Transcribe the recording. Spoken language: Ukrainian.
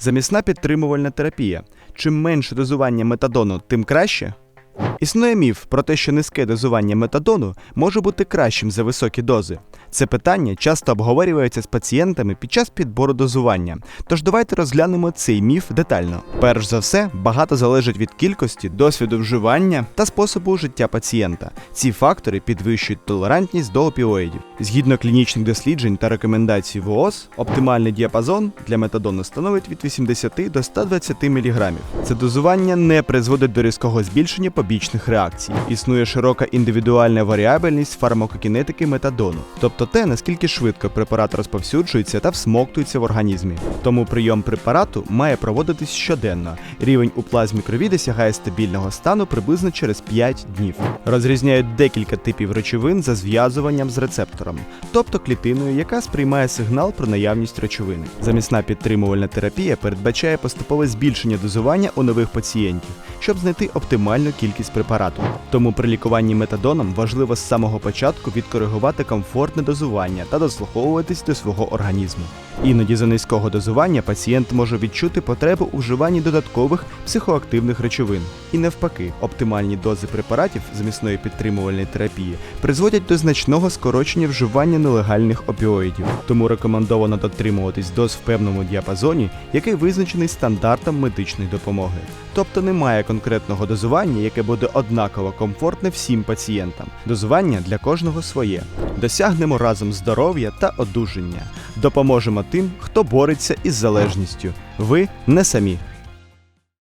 Замісна підтримувальна терапія. Чим менше дозування метадону, тим краще. Існує міф про те, що низьке дозування метадону може бути кращим за високі дози. Це питання часто обговорюється з пацієнтами під час підбору дозування. Тож давайте розглянемо цей міф детально. Перш за все, багато залежить від кількості, досвіду вживання та способу життя пацієнта. Ці фактори підвищують толерантність до опіоїдів. Згідно клінічних досліджень та рекомендацій ВООЗ, оптимальний діапазон для метадону становить від 80 до 120 мг. Це дозування не призводить до різкого збільшення побічних реакцій. Існує широка індивідуальна варіабельність фармакокінетики метадону, тобто те, наскільки швидко препарат розповсюджується та всмоктується в організмі. Тому прийом препарату має проводитись щоденно. Рівень у плазмі крові досягає стабільного стану приблизно через 5 днів. Розрізняють декілька типів речовин за зв'язуванням з рецептором, тобто клітиною, яка сприймає сигнал про наявність речовини. Замісна підтримувальна терапія передбачає поступове збільшення дозування у нових пацієнтів, щоб знайти оптимальну кількість препарату. Тому при лікуванні метадоном важливо з самого початку відкоригувати комфортне дозування та дослуховуватись до свого організму. Іноді за низького дозування пацієнт може відчути потребу у вживанні додаткових психоактивних речовин. І навпаки, оптимальні дози препаратів замісної підтримувальної терапії призводять до значного скорочення вживання нелегальних опіоїдів. Тому рекомендовано дотримуватись доз в певному діапазоні, який визначений стандартом медичної допомоги. Тобто немає конкретного дозування, яке буде однаково комфортне всім пацієнтам. Дозування для кожного своє. Досягнемо разом здоров'я та одужання. Допоможемо тим, хто бореться із залежністю. Ви не самі.